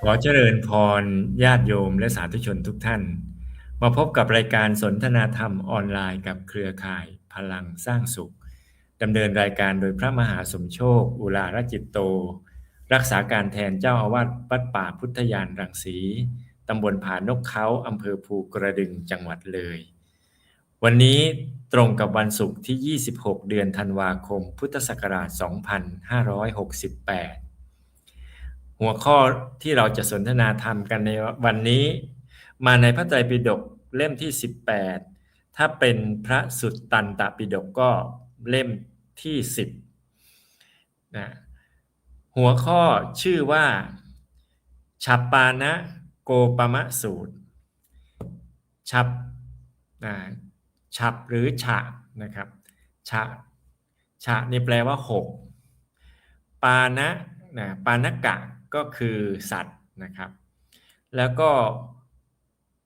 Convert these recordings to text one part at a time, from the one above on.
ขอเจริญพรญาติโยมและสาธุชนทุกท่าน มาพบกับรายการสนทนาธรรมออนไลน์กับเครือข่ายพลังสร้างสุขดำเนินรายการโดยพระมหาสมโชค อุลารจิตโต รักษาการแทนเจ้าอาวาสวัดป่าพุทธยานรังสีตำบลผานกเขาอำเภอภูกระดึงจังหวัดเลย วันนี้ตรงกับวันศุกร์ที่ 26 เดือนธันวาคม พุทธศักราช 2568 หัวข้อที่เราจะสนทนาธรรมกันในวันนี้ มาในพระไตรปิฎกเล่มที่ 18 ถ้าเป็นพระสุตตันตปิฎกก็เล่มที่ 10นะหัวข้อชื่อว่าฉับปานะโกปมะสูตร ฉับนะฉับหรือฉะนะครับ ฉะ ฉะนี่แปลว่าหกปานะนะปานกะ ก็คือสัตว์นะครับ แล้วก็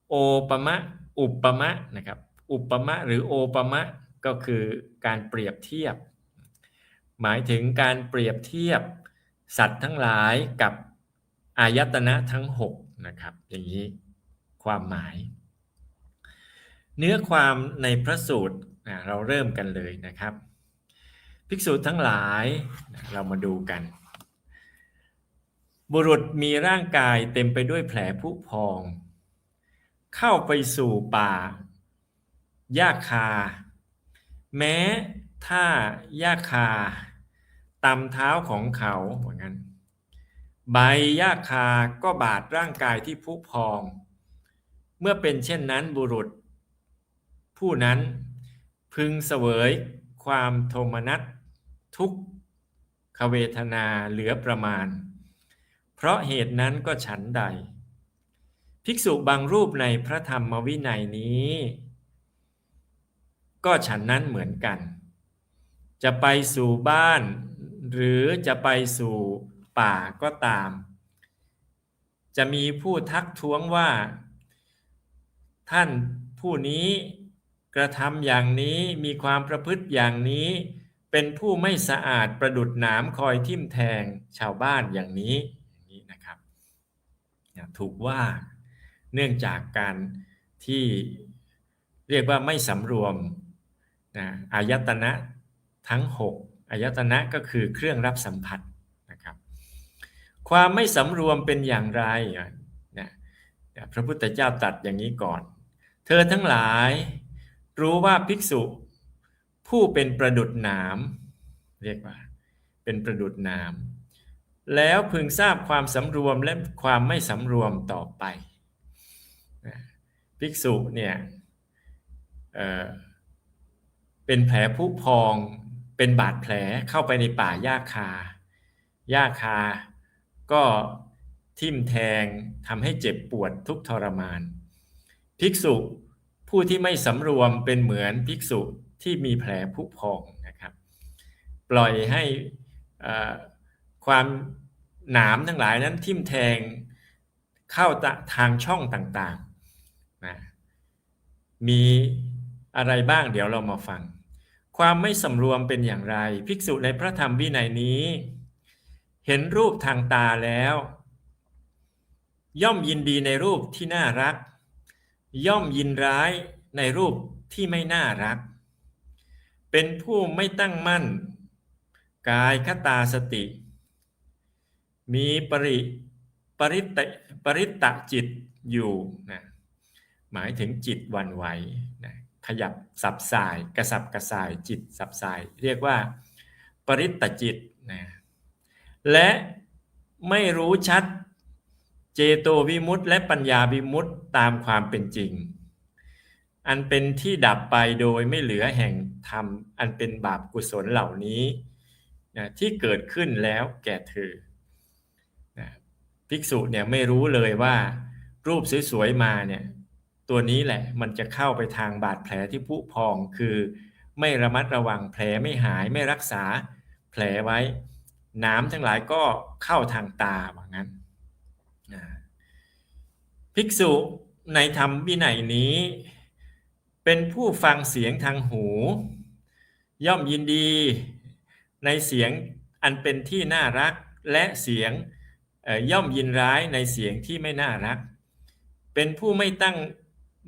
โอปมะอุปมะนะครับ อุปมะหรือโอปมะก็คือการเปรียบเทียบ หมายถึงการเปรียบเทียบสัตว์ทั้งหลายกับอายตนะทั้ง6นะครับอย่างนี้ความหมาย เนื้อความในพระสูตรเราเริ่มกันเลยนะครับ ภิกษุทั้งหลายเรามาดูกัน บุรุษมีร่างกายเต็มไปด้วยแผลผุพอง เข้าไปสู่ป่าหญ้าคา แม้ถ้าหญ้าคาตำเท้าของเขาเหมือนกันใบหญ้าคาก็บาดร่างกายที่ผุพอง เมื่อเป็นเช่นนั้นบุรุษ ผู้นั้นพึงเสวยความโทมนัสทุกขเวทนาเหลือประมาณ เพราะเหตุนั้นก็ฉันใด ภิกษุบางรูปในพระธรรมวินัยนี้ ก็ฉันนั้นเหมือนกัน จะไปสู่บ้าน หรือจะไปสู่ป่าก็ตาม จะมีผู้ทักท้วงว่า ท่านผู้นี้กระทำอย่างนี้มีความประพฤติอย่างนี้ เป็นผู้ไม่สะอาดประดุดหนามคอยทิ่มแทงชาวบ้านอย่างนี้ นะครับถูกว่าเนื่องจากการที่เรียกว่าไม่สำรวมนะอายตนะทั้ง 6อายตนะก็คือเครื่องรับสัมผัสนะครับ ความไม่สำรวมเป็นอย่างไรนะพระพุทธเจ้าตรัสอย่างนี้ก่อน เธอทั้งหลายรู้ว่าภิกษุผู้เป็นประดุดหนามเรียกว่า เป็นประดุดหนาม แล้วพึงทราบความสำรวมและความไม่สำรวมต่อไปภิกษุเนี่ยเเป็นแผลผุพองเป็นบาดแผลเข้าไปในป่าหญ้าคาหญ้าคา ก็ทิ่มแทงทำให้เจ็บปวดทุกทรมาน ภิกษุผู้ที่ไม่สำรวมเป็นเหมือนภิกษุที่มีแผลผุพองนะครับ ปล่อยให้ ความหนามทั้งหลายนั้นทิ่มแทงเข้าทางช่องต่างๆนะมีอะไรบ้างเดี๋ยวเรามาฟัง ความไม่สำรวมเป็นอย่างไร ภิกษุในพระธรรมวินัยนี้ เห็นรูปทางตาแล้ว ย่อมยินดีในรูปที่น่ารัก ย่อมยินร้ายในรูปที่ไม่น่ารัก เป็นผู้ไม่ตั้งมั่น กายคตาสติ มีปริปริตปริตะจิตอยู่นะหมายถึงจิตวันไหวนะขยับสับสายกระสับกระส่ายจิตสับสาย เรียกว่า ปริตจิตนะและไม่รู้ชัดเจโตวิมุตต์และปัญญาวิมุตต์ตามความเป็นจริง อันเป็นที่ดับไปโดยไม่เหลือแห่งธรรม อันเป็นบาปกุศลเหล่านี้นะที่เกิดขึ้นแล้วแก่เธอ ภิกษุเนี่ยไม่รู้เลยว่า รูปสวยๆมาเนี่ยตัวนี้แหละมันจะเข้าไปทางบาดแผลที่ผุพองคือ ไม่ระมัดระวังแผลไม่หายไม่รักษาแผลไว้ น้ำทั้งหลายก็เข้าทางตาว่างั้นภิกษุในธรรมวินัยนี้ เป็นผู้ฟังเสียงทางหู ย่อมยินดีในเสียงอันเป็นที่น่ารักและเสียง ย่อมยินร้ายในเสียงที่ไม่น่ารัก เป็นผู้ไม่ตั้ง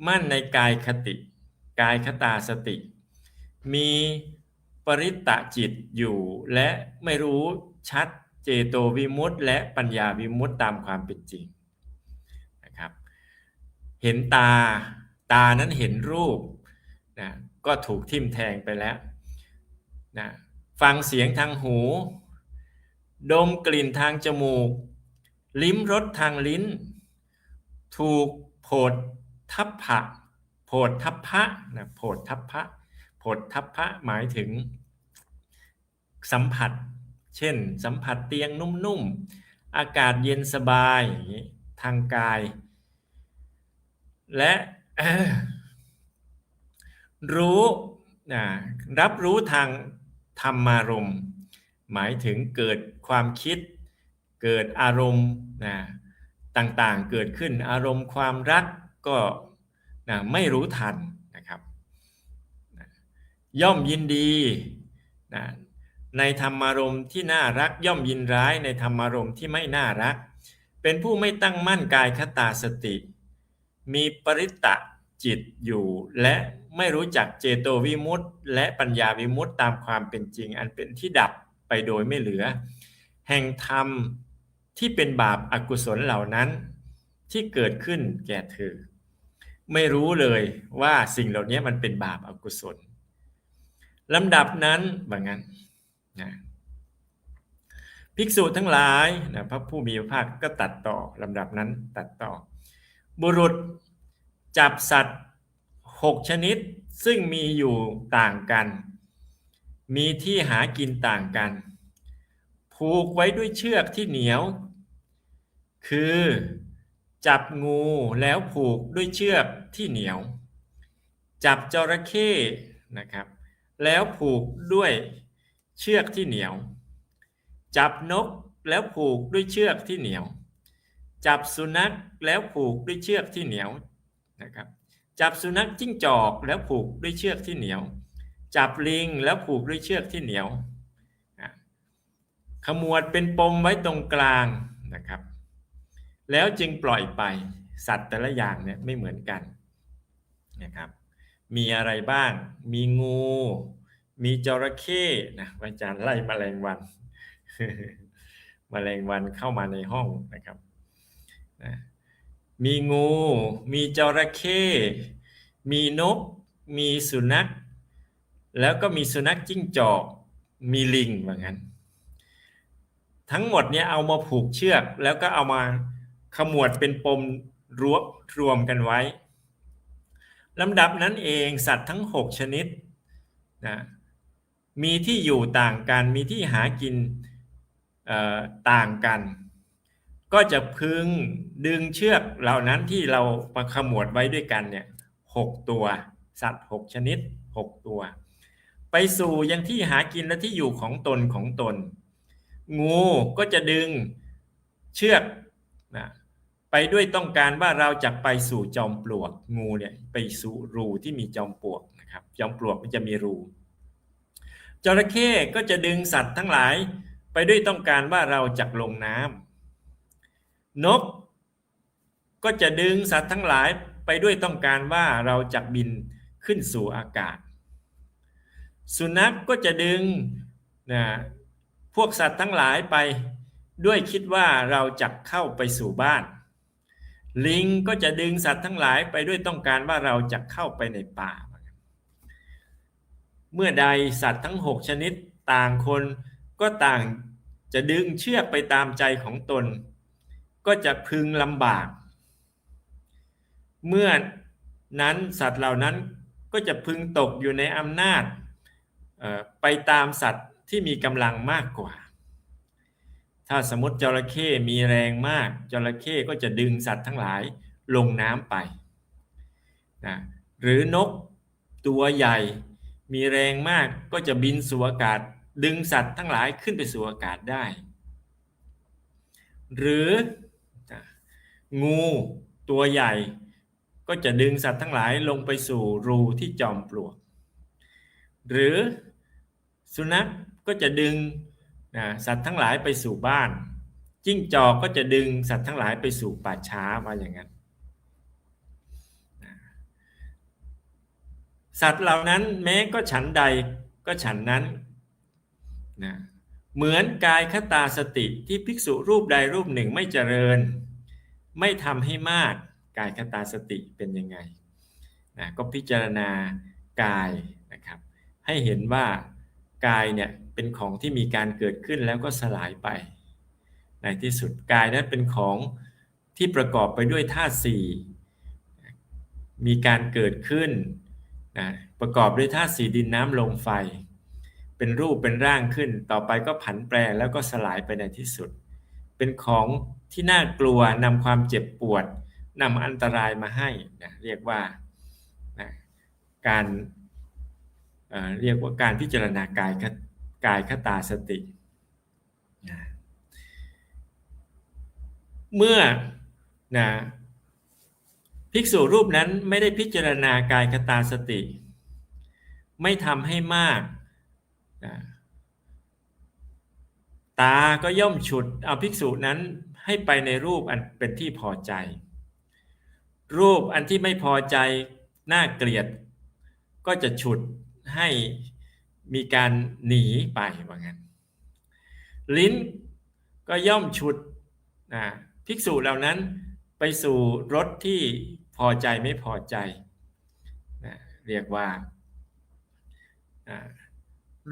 มั่นในกายคติ กายคตาสติ มีปริตตะจิตอยู่ และไม่รู้ชัดเจโตวิมุตต์และปัญญาวิมุตต์ตามความเป็นจริงนะครับ เห็นตาตานั้นเห็นรูปนะก็ถูกทิ่มแทงไปแล้วนะฟังเสียงทางหู ดมกลิ่นทางจมูก ลิ้มรสทางลิ้น ถูกโผดทัพพะโผดทัพพะนะโผดทัพพะโผดทัพพะหมายถึง สัมผัส เช่น สัมผัสเตียงนุ่มๆ อากาศเย็นสบายอย่างนี้ทางกาย และรู้นะรับรู้ทางธรรมารมหมายถึงเกิดความคิด เกิดอารมณ์นะต่างๆเกิดขึ้นอารมณ์ความรักก็นะไม่รู้ทันนะครับนะย่อมยินดีนะในธรรมารมณ์ที่น่ารักย่อมยินร้ายในธรรมารมณ์ที่ไม่น่ารัก เป็นผู้ไม่ตั้งมั่นกายคตาสติ มีปริตตะจิตอยู่และไม่รู้จักเจโตวิมุตต์และปัญญาวิมุตต์ตามความเป็นจริง อันเป็นที่ดับไปโดยไม่เหลือ แห่งธรรม ที่เป็นบาปอากุศลเหล่านั้น ที่เกิดขึ้นแก่เธอ ไม่รู้เลยว่าสิ่งเหล่านี้มันเป็นบาปอากุศลลำดับนั้นแบางงั้นนะภิกษุทั้งหลายนะพระผู้มีพระภาคก็ตัดต่อลำดับนั้นตัดต่อ บุรุษจับสัตว์หกชนิดซึ่งมีอยู่ต่างกัน มีที่หากินต่างกัน ผูกไว้ด้วยเชือกที่เหนียว คือ จับงูแล้วผูกด้วยเชือกที่เหนียว จับจระเข้นะครับ แล้วผูกด้วยเชือกที่เหนียว จับนกแล้วผูกด้วยเชือกที่เหนียว จับสุนัขแล้วผูกด้วยเชือกที่เหนียวนะครับ จับสุนัขจิ้งจอกแล้วผูกด้วยเชือกที่เหนียว จับลิงแล้วผูกด้วยเชือกที่เหนียว ขมวดเป็นปมไว้ตรงกลางนะครับ แล้วจึงปล่อยไปสัตว์แต่ละอย่างเนี่ยไม่เหมือนกันนะครับ มีอะไรบ้าง มีงู มีจระเข้นะอาจารย์ไล่มแมลงวันมแมลงวันเข้ามาในห้องนะครับนะมีงู มีจระเข้ มีนก มีสุนัข แล้วก็มีสุนัขจิ้งจอก มีลิงว่างั้น ทั้งหมดเนี่ยเอามาผูกเชือก แล้วก็เอามาขมวดเป็นปมรวบรวมกันไว้ลำดับนั้นเองสัตว์ทั้ง 6 ชนิดนะมีที่อยู่ต่างกัน มีที่หากินต่างกัน ก็จะพึงดึงเชือกเหล่านั้นที่เรามาขมวดไว้ด้วยกันเนี่ยหกตัว สัตว์ 6 ชนิด 6 ตัว ไปสู่ยังที่หากินและที่อยู่ของตนของตน งูก็จะดึงเชือกนะไปด้วยต้องการว่าเราจะไปสู่จอมปลวกงูเนี่ยไปสู่รูที่มีจอมปลวกนะครับจอมปลวกมันจะมีรูจระเข้ก็จะดึงสัตว์ทั้งหลาย ไปด้วยต้องการว่าเราจะลงน้ำนก ก็จะดึงสัตว์ทั้งหลายไปด้วยต้องการว่าเราจะบินขึ้นสู่อากาศ สุนัขกก็จะดึงนะ พวกสัตว์ทั้งหลายไปด้วยคิดว่าเราจะเข้าไปสู่บ้าน ลิงก็จะดึงสัตว์ทั้งหลายไปด้วยต้องการว่าเราจะเข้าไปในป่า เมื่อใดสัตว์ทั้งหกชนิดต่างคนก็ต่างจะดึงเชือกไปตามใจของตน ก็จะพึงลำบาก เมื่อนั้นสัตว์เหล่านั้นก็จะพึงตกอยู่ในอำนาจไปตามสัตว์ ที่มีกำลังมากกว่า ถ้าสมมติจระเข้มีแรงมากจระเข้ก็จะดึงสัตว์ทั้งหลายลงน้ำไปนะหรือนกตัวใหญ่มีแรงมากก็จะบินสู่อากาศ ดึงสัตว์ทั้งหลายขึ้นไปสู่อากาศได้ หรืองูตัวใหญ่ก็จะดึงสัตว์ทั้งหลายลงไปสู่รูที่จอมปลวก หรือสุนัข ก็จะดึงนะสัตว์ทั้งหลายไปสู่บ้าน จิ้งจอกก็จะดึงสัตว์ทั้งหลายไปสู่ป่าช้าว่าอย่างนั้นสัตว์เหล่านั้นแม้ก็ฉันใดก็ฉันนั้นนะเหมือนกายคตาสติที่ภิกษุรูปใดรูปหนึ่งไม่เจริญ ไม่ทำให้มากกายคตาสติเป็นยังไงนะก็พิจารณากายนะครับ ให้เห็นว่า กายเนี่ยเป็นของที่มีการเกิดขึ้นแล้วก็สลายไป ในที่สุดกายนั้นเป็นของที่ประกอบไปด้วยธาตุสี่มีการเกิดขึ้นนะประกอบด้วยธาตุสี่ดินน้ำลมไฟ เป็นรูปเป็นร่างขึ้น ต่อไปก็ผันแปรแล้วก็สลายไปในที่สุด เป็นของที่น่ากลัวนำความเจ็บปวดนำอันตรายมาให้นะเรียกว่านะการ เรียกว่าการพิจารณากายกายคตาสตินะเมื่อนะภิกษุรูปนั้นไม่ได้พิจารณากายคตาสติ ไม่ทำให้มากนะตาก็ย่อมฉุดเอาภิกษุนั้นให้ไปในรูปอันเป็นที่พอใจ รูปอันที่ไม่พอใจน่าเกลียด ก็จะฉุด ให้มีการหนีไปว่างั้น ลิ้นก็ย่อมฉุดนะภิกษุเหล่านั้นไปสู่รสที่พอใจไม่พอใจนะเรียกว่า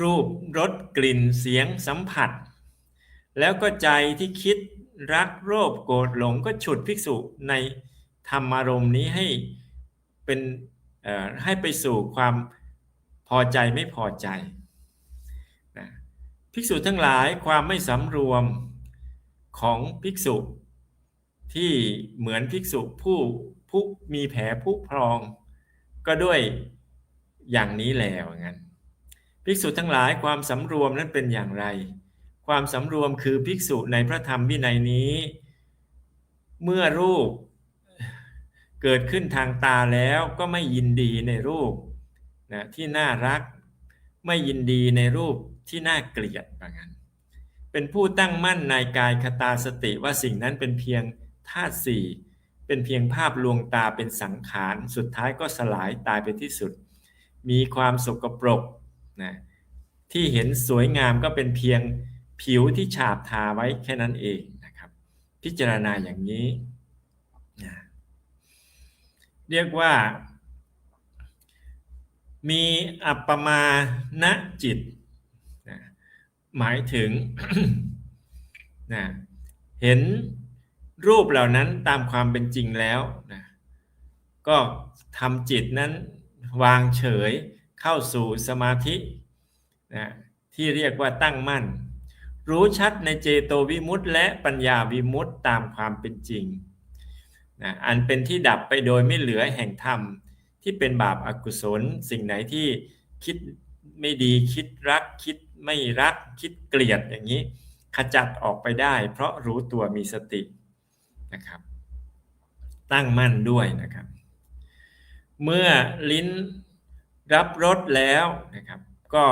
รูปรสกลิ่นเสียงสัมผัส แล้วก็ใจที่คิดรักโลภโกรธหลงก็ฉุดภิกษุในธรรมารมณ์นี้ให้เป็นให้ไปสู่ความ พอใจไม่พอใจนะภิกษุทั้งหลายความไม่สำรวมของภิกษุ ที่เหมือนภิกษุผู้ผู้มีแผลผู้พรอง ก็ด้วยอย่างนี้แล้วงั้นภิกษุทั้งหลายความสำรวมนั้นเป็นอย่างไร ความสำรวมคือภิกษุในพระธรรมวินัยนี้ เมื่อรูปเกิดขึ้นทางตาแล้วก็ไม่ยินดีในรูป นะที่น่ารักไม่ยินดีในรูปที่น่าเกลียดแบบนั้นเป็นผู้ตั้งมั่นในกายคตาสติว่าสิ่งนั้นเป็นเพียงธาตุสี่เป็นเพียงภาพลวงตาเป็นสังขาร สุดท้ายก็สลายตายไปที่สุด มีความสกปรกนะที่เห็นสวยงามก็เป็นเพียงผิวที่ฉาบทาไว้แค่นั้นเองนะครับ พิจารณาอย่างนี้นะเรียกว่า มีอัปปมาณจิตนะหมายถึงนะเห็นรูปเหล่านั้นตามความเป็นจริงแล้วนะก็ทำจิตนั้นวางเฉยเข้าสู่สมาธินะที่เรียกว่าตั้งมั่น รู้ชัดในเจโตวิมุตต์และปัญญาวิมุตต์ตามความเป็นจริงนะอันเป็นที่ดับไปโดยไม่เหลือแห่งธรรม ที่เป็นบาปอากุศล สิ่งไหนที่คิดไม่ดีคิดรัก คิดไม่รัก คิดเกลียดอย่างนี้ ขจัดออกไปได้ เพราะรู้ตัวมีสตินะครับ ตั้งมั่นด้วยนะครับ เมื่อลิ้นรับรสแล้วนะครับ ก็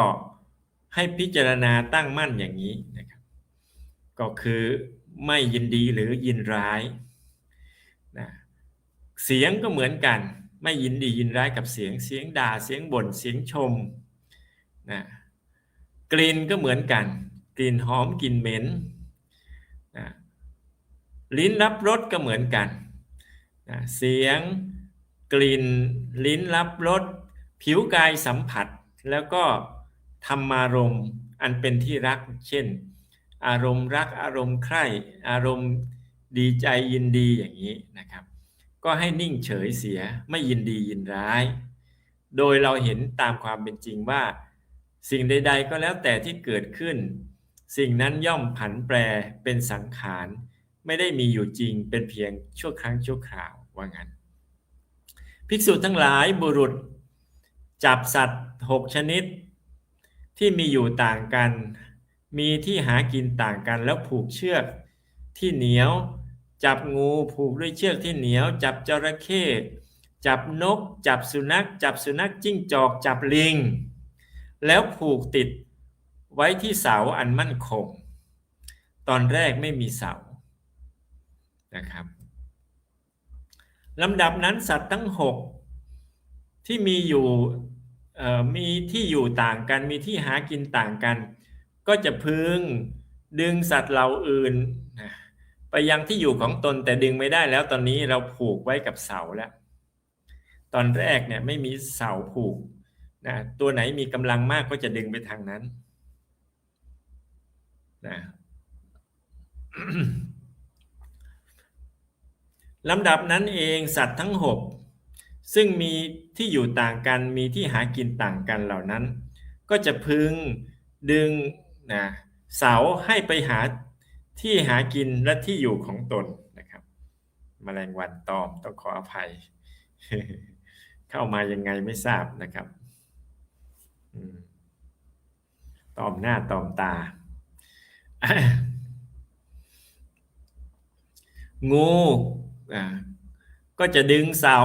ให้พิจารณาตั้งมั่นอย่างนี้นะครับ ก็คือไม่ยินดีหรือยินร้ายนะเสียงก็เหมือนกัน ไม่ยินดียินร้ายกับเสียงเสียงด่าเสียงบ่นเสียงชมนะกลิ่นก็เหมือนกัน กลิ่นหอมกลิ่นเหม็นนะลิ้นรับรสก็เหมือนกันนะเสียงกลิ่นลิ้นรับรสผิวกายสัมผัส แล้วก็ธรรมารมณ์อันเป็นที่รัก เช่น อารมณ์รักอารมณ์ใคร่อารมณ์ดีใจยินดีอย่างนี้นะครับ ก็ให้นิ่งเฉยเสียไม่ยินดียินร้าย โดยเราเห็นตามความเป็นจริงว่า สิ่งใด ๆ ก็แล้วแต่ที่เกิดขึ้น สิ่งนั้นย่อมผันแปรเป็นสังขาร ไม่ได้มีอยู่จริงเป็นเพียงชั่วครั้งชั่วคราวว่างั้น ภิกษุทั้งหลายบุรุษ จับสัตว์หกชนิด ที่มีอยู่ต่างกัน มีที่หากินต่างกันแล้วผูกเชือกที่เหนียว จับงูผูกด้วยเชือกที่เหนียว จับจระเข้จับนก จับสุนัข จับสุนัขจิ้งจอก จับลิง แล้วผูกติดไว้ที่เสาอันมั่นคง ตอนแรกไม่มีเสานะครับลำดับนั้นสัตว์ทั้งหกที่มีอยู่มีที่อยู่ต่างกันมีที่หากินต่างกัน ก็จะพึงดึงสัตว์เหล่าอื่น ไปยังที่อยู่ของตนแต่ดึงไม่ได้แล้วตอนนี้เราผูกไว้กับเสาแล้ว ตอนแรกเนี่ยไม่มีเสาผูกนะตัวไหนมีกำลังมากก็จะดึงไปทางนั้นนะลำดับนั้นเองสัตว์ทั้งหกซึ่งมีที่อยู่ต่างกันมีที่หากินต่างกันเหล่านั้น ก็จะพึงดึงนะเสาให้ไปหา ที่หากินและที่อยู่ของตนนะครับมแมลงวันตอมต้องขออภัย เข้ามายังไงไม่ทราบนะครับตอมหน้าตอมตา งูก็จะดึงเสา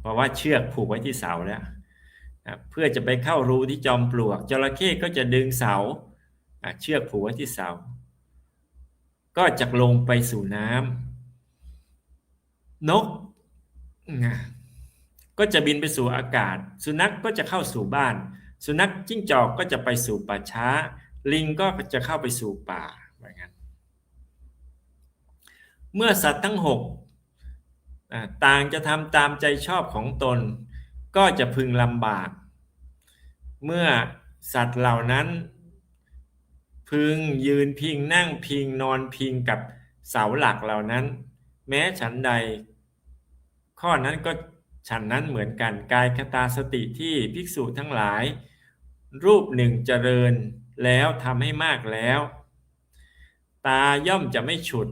เพราะว่าเชือกผูกไว้ที่เสาแล้วเพื่อจะไปเข้ารูที่จอมปลวกจระเข้ก็จะดึงเสาเชือกผูกไว้ที่เสา ก็จะลงไปสู่น้ำนกก็จะบินไปสู่อากาศ สุนัขกก็จะเข้าสู่บ้าน สุนัขจิ้งจอกก็จะไปสู่ป่าช้า ลิงก็จะเข้าไปสู่ป่าแบบนั้นเมื่อสัตว์ทั้งหกต่างจะทำตามใจชอบของตน ก็จะพึงลำบาก เมื่อสัตว์เหล่านั้น พึงยืนพิงนั่งพิงนอนพิงกับเสาหลักเหล่านั้น แม้ฉันใด ข้อนั้นก็ฉันนั้นเหมือนกันกายคตาสติที่ภิกษุทั้งหลาย รูปหนึ่งเจริญแล้วทำให้มากแล้ว ตาย่อมจะไม่ฉุด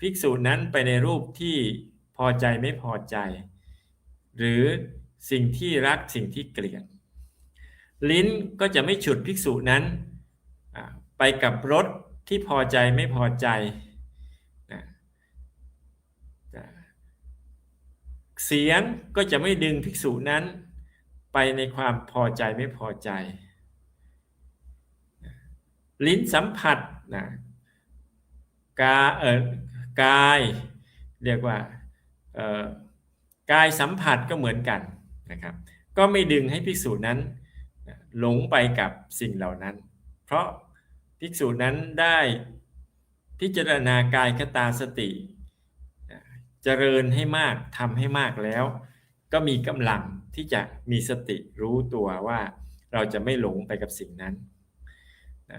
ภิกษุนั้นไปในรูปที่พอใจไม่พอใจ หรือสิ่งที่รักสิ่งที่เกลียด ลิ้นก็จะไม่ฉุดภิกษุนั้น ไปกับรถที่พอใจไม่พอใจเสียงก็จะไม่ดึงภิกษุนั้น ไปในความพอใจไม่พอใจ ลิ้นสัมผัสนะกาเออกายเรียกว่ากายสัมผัสก็เหมือนกันนะครับ ก็ไม่ดึงให้ภิกษุนั้นหลงไปกับสิ่งเหล่านั้น เพราะ ภิกษุนั้นได้พิจารณากายคตาสติ เจริญให้มากทำให้มากแล้ว ก็มีกำลังที่จะมีสติรู้ตัวว่าเราจะไม่หลงไปกับสิ่งนั้น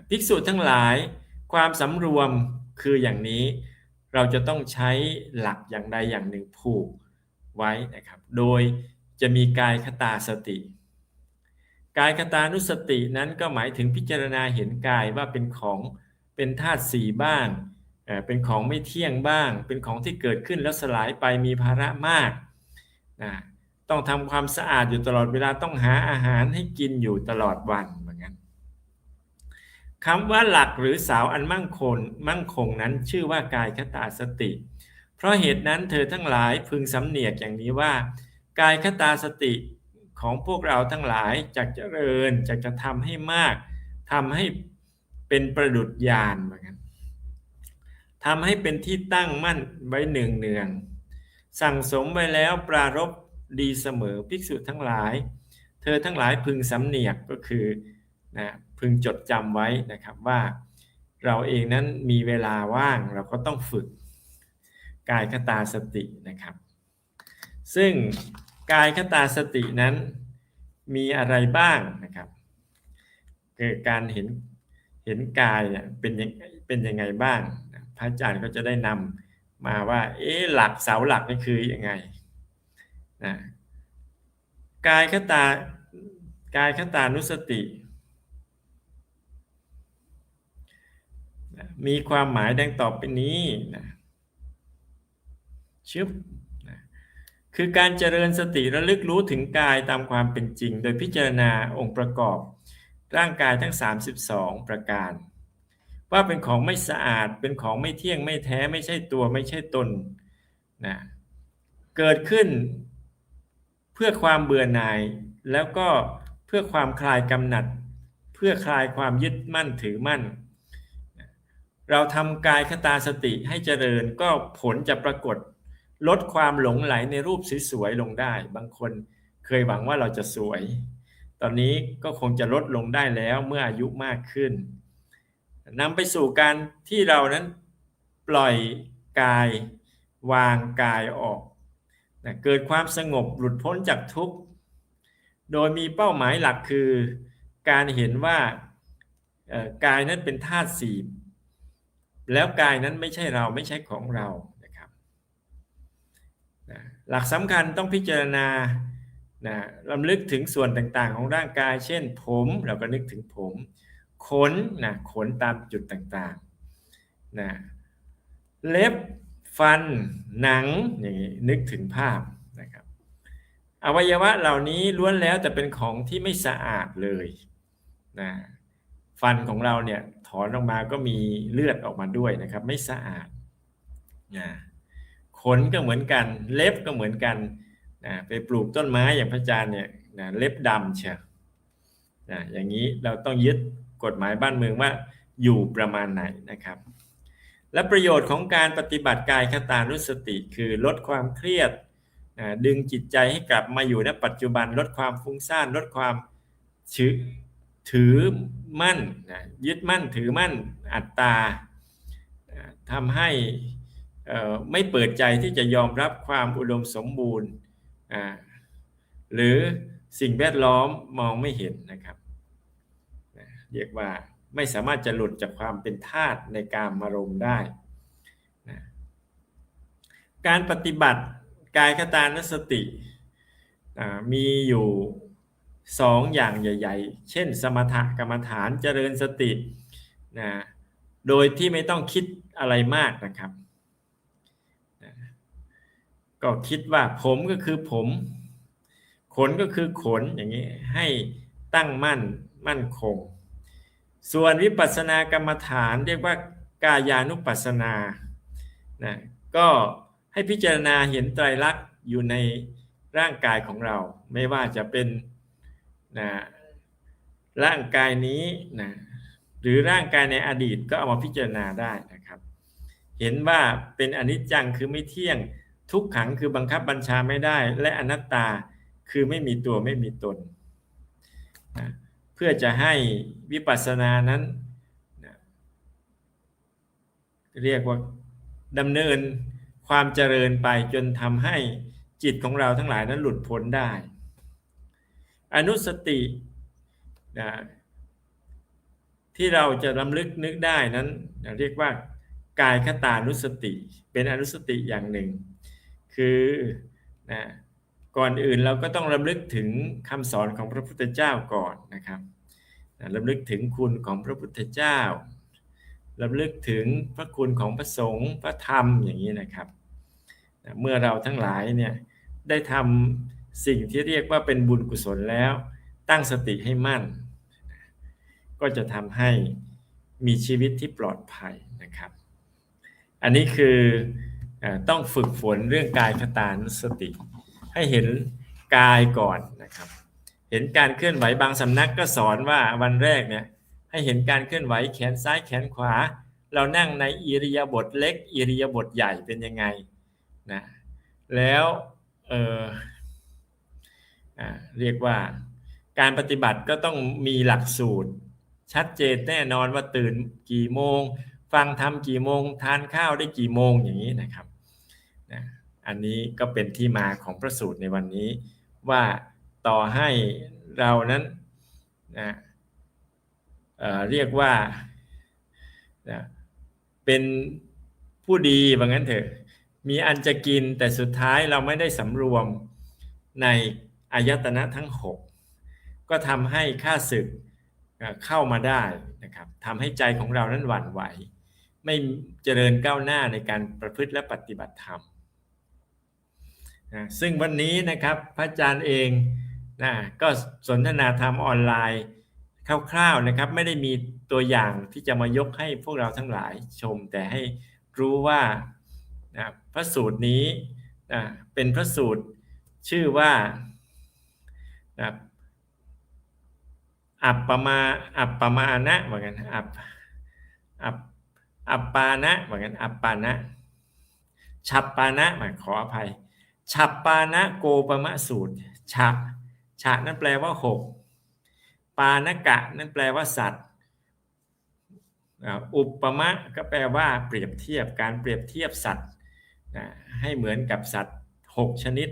ภิกษุทั้งหลายความสำรวมคืออย่างนี้เราจะต้องใช้หลักอย่างใดอย่างหนึ่งผูกไว้นะครับ โดยจะมีกายคตาสติ กายคตานุสตินั้นก็หมายถึงพิจารณาเห็นกายว่าเป็นของเป็นธาตุสี่บ้าง เป็นของไม่เที่ยงบ้าง เป็นของที่เกิดขึ้นแล้วสลายไปมีภาระมากนะต้องทำความสะอาดอยู่ตลอดเวลาต้องหาอาหารให้กินอยู่ตลอดวันคำว่าหลักหรือสาวอันมั่งคงมั่งคงนั้นชื่อว่ากายคตาสติ เพราะเหตุนั้นเธอทั้งหลายพึงสำเนียกอย่างนี้ว่า กายคตาสติ ของพวกเราทั้งหลายจะเจริญจะจะทำให้มากทำให้เป็นประดุจญาณเหมือนกันทำให้เป็นที่ตั้งมั่นไว้เนืองเนืองสั่งสมไว้แล้วปรารบดีเสมอภิกษุทั้งหลาย เธอทั้งหลายพึงสำเนียกก็คือนะพึงจดจำไว้นะครับว่าเราเองนั้นมีเวลาว่างเราก็ต้องฝึกกายคตาสตินะครับ ซึ่ง กายคตาสตินั้นมีอะไรบ้างนะครับเกิดการเห็นเห็นกายเป็นยังเป็นยังไงบ้างพระอาจารย์ก็จะได้นำมาว่าเอ๊หลักเสาหลักนี่คือยังไงนะกายคตากายคตานุสติมีความหมายดังต่อไปนี้นะชึบนะ คือการเจริญสติระลึกรู้ถึงกายตามความเป็นจริง โดยพิจารณาองค์ประกอบ ร่างกายทั้ง 32 ประการ ว่าเป็นของไม่สะอาดเป็นของไม่เที่ยงไม่แท้ไม่ใช่ตัวไม่ใช่ตนนะเกิดขึ้นเพื่อความเบื่อหน่าย แล้วก็เพื่อความคลายกำหนัด เพื่อคลายความยึดมั่นถือมั่น เราทำกายคตาสติให้เจริญก็ผลจะปรากฏ ลดความหลงไหลในรูปสวยๆลงได้ บางคนเคยหวังว่าเราจะสวย ตอนนี้ก็คงจะลดลงได้แล้วเมื่ออายุมากขึ้นนำไปสู่การที่เรานั้นปล่อยกายวางกายออกนะเกิดความสงบหลุดพ้นจากทุกข์ โดยมีเป้าหมายหลักคือ การเห็นว่ากายนั้นเป็นธาตุสีแล้วกายนั้นไม่ใช่เราไม่ใช่ของเรา หลักสำคัญต้องพิจารณานะลำลึกถึงส่วนต่างๆ ของร่างกาย เช่น ผมเราก็นึกถึงผม ขนนะขนตามจุดต่างๆนะเล็บฟัน หนังอย่างนี้นึกถึงภาพนะครับ อวัยวะเหล่านี้ล้วนแล้วแต่เป็นของที่ไม่สะอาดเลยนะฟันของเราเนี่ยถอนออกมาก็มีเลือดออกมาด้วยนะครับ ไม่สะอาดนะ ขนก็เหมือนกัน เล็บก็เหมือนกันนะไปปลูกต้นไม้อย่างพระอาจารย์เนี่ยนะเล็บดำเชียวนะอย่างนี้เราต้องยึดกฎหมายบ้านเมืองว่าอยู่ประมาณไหนนะครับ และประโยชน์ของการปฏิบัติกายคตานุสติ คือลดความเครียดนะดึงจิตใจให้กลับมาอยู่ในปัจจุบันลดความฟุ้งซ่านลดความชื้ถือมั่นนะยึดมั่นถือมั่นอัตตาทำให้ ไม่เปิดใจที่จะยอมรับความอุดมสมบูรณ์ หรือสิ่งแวดล้อมมองไม่เห็นนะครับเรียกว่าไม่สามารถจะหลุดจากความเป็นทาตในการมารมได้นะการปฏิบัติกายคตานสติมีอยู่สองอย่างใหญ่ ๆ เช่น สมถกรรมฐานเจริญสตินะโดยที่ไม่ต้องคิดอะไรมากนะครับ ก็คิดว่าผมก็คือผม ขนก็คือขนอย่างนี้ให้ตั้งมั่นมั่นคง ส่วนวิปัสสนากรรมฐานเรียกว่ากายานุปัสสนานะก็ให้พิจารณาเห็นไตรลักษณ์อยู่ในร่างกายของเรา ไม่ว่าจะเป็นนะร่างกายนี้นะหรือร่างกายในอดีตก็เอามาพิจารณาได้นะ เห็นว่าเป็นอนิจจังคือไม่เที่ยง ทุกขังคือบังคับบัญชาไม่ได้ และอนัตตาคือไม่มีตัวไม่มีตนนะเพื่อจะให้วิปัสสนานั้นนะเรียกว่าดำเนินความเจริญไปจนทำให้จิตของเราทั้งหลายนั้นหลุดพ้นได้ อนุสตินะที่เราจะลำลึกนึกได้นั้นเรียกว่า กายคตานุสติ เป็นอนุสติอย่างหนึ่ง คือนะก่อนอื่นเราก็ต้องลำลึกถึงคำสอนของพระพุทธเจ้าก่อนนะครับลำลึกถึงคุณของพระพุทธเจ้าลำลึกถึงพระคุณของพระสงฆ์พระธรรมอย่างนี้นะครับ เมื่อเราทั้งหลายเนี่ยได้ทำสิ่งที่เรียกว่าเป็นบุญกุศลแล้ว ตั้งสติให้มั่น ก็จะทำให้มีชีวิตที่ปลอดภัยนะครับ อันนี้คือต้องฝึกฝนเรื่องกายคตานุสติ ให้เห็นกายก่อนนะครับ เห็นการเคลื่อนไหวบางสำนักก็สอนว่าวันแรกเนี่ยให้เห็นการเคลื่อนไหวแขนซ้ายแขนขวา เรานั่งในอิริยาบถเล็กอิริยาบถใหญ่เป็นยังไงนะแล้วเออเรียกว่าการปฏิบัติก็ต้องมีหลักสูตร ชัดเจนแน่นอนว่าตื่นกี่โมง ฟังทำกี่โมงทานข้าวได้กี่โมงอย่างนี้นะครับนะอันนี้ก็เป็นที่มาของพระสูตรในวันนี้ ว่าต่อให้เรานั้นนะเเรียกว่านะเป็นผู้ดีบางงั้นเถอะมีอันจะกินแต่สุดท้ายเราไม่ได้สำรวมในอายตนะทั้ง 6 ก็ทำให้ค่าศึกเข้ามาได้นะครับทำให้ใจของเรานั้นหวั่นไหว ไม่เจริญก้าวหน้าในการประพฤติและปฏิบัติธรรมนะซึ่งวันนี้นะครับพระอาจารย์เองนะก็สนทนาธรรมออนไลน์คร่าวๆนะครับ ไม่ได้มีตัวอย่างที่จะมายกให้พวกเราทั้งหลายชม แต่ให้รู้ว่านะพระสูตรนี้นะเป็นพระสูตรชื่อว่านะอัปปมาอัปปมานะเหมือนกันอัปอัป อัปปานะเหมือนกันอัปปานะฉับปานะหมายขออภัยฉับปานะโกปมะสูตรฉะฉะนั่นแปลว่าหกปานกะนั่นแปลว่าสัตว์อุปปมะก็แปลว่าเปรียบเทียบการเปรียบเทียบสัตว์ให้เหมือนกับสัตว์หกชนิด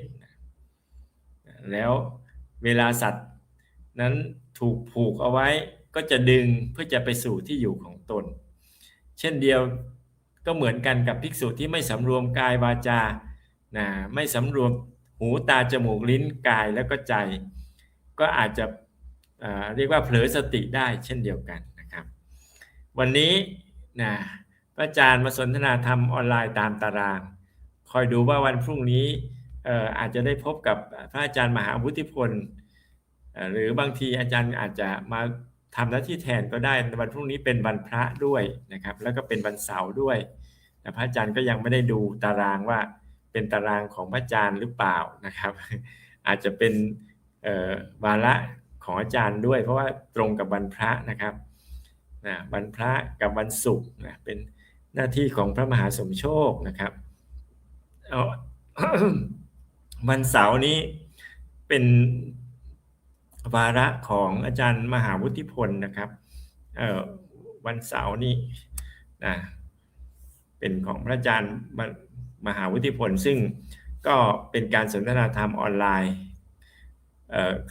แล้วเวลาสัตว์นั้นถูกผูกเอาไว้ก็จะดึงเพื่อจะไปสู่ที่อยู่ของตน เช่นเดียวก็เหมือนกันกับภิกษุที่ไม่สำรวมกายวาจานะไม่สำรวมหูตาจมูกลิ้นกายแล้วก็ใจ ก็อาจจะเรียกว่าเผลอสติได้เช่นเดียวกันนะครับ วันนี้นะพระอาจารย์มาสนทนาธรรมออนไลน์ตามตาราง คอยดูว่าวันพรุ่งนี้อาจจะได้พบกับพระอาจารย์มหาวุฒิพล หรือบางทีอาจารย์อาจจะมา ทำหน้าที่แทนก็ได้วันพรุ่งนี้เป็นวันพระด้วยนะครับ แล้วก็เป็นวันเสาร์ด้วยแต่พระอาจารย์ก็ยังไม่ได้ดูตารางว่าเป็นตารางของพระอาจารย์หรือเปล่านะครับ อาจจะเป็นวาระของอาจารย์ด้วย เพราะว่าตรงกับวันพระนะครับนะวันพระกับวันศุกร์นะเป็นหน้าที่ของพระมหาสมโชคนะครับวันเสาร์นี้เป็น วาระของอาจารย์มหาวุฒิพลนะครับเออวันเสาร์นี้นะเป็นของพระอาจารย์มหาวุฒิพล ซึ่งก็เป็นการสนทนาธรรมออนไลน์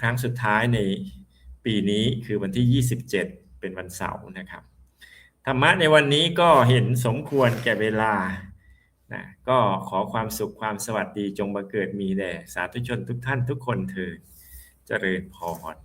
ครั้งสุดท้ายในปีนี้คือวันที่ 27 เป็นวันเสาร์นะครับ ธรรมะในวันนี้ก็เห็นสมควรแก่เวลานะก็ขอความสุขความสวัสดีจงบังเกิดมีแด่สาธุชนทุกท่านทุกคนเถิด เจริญพร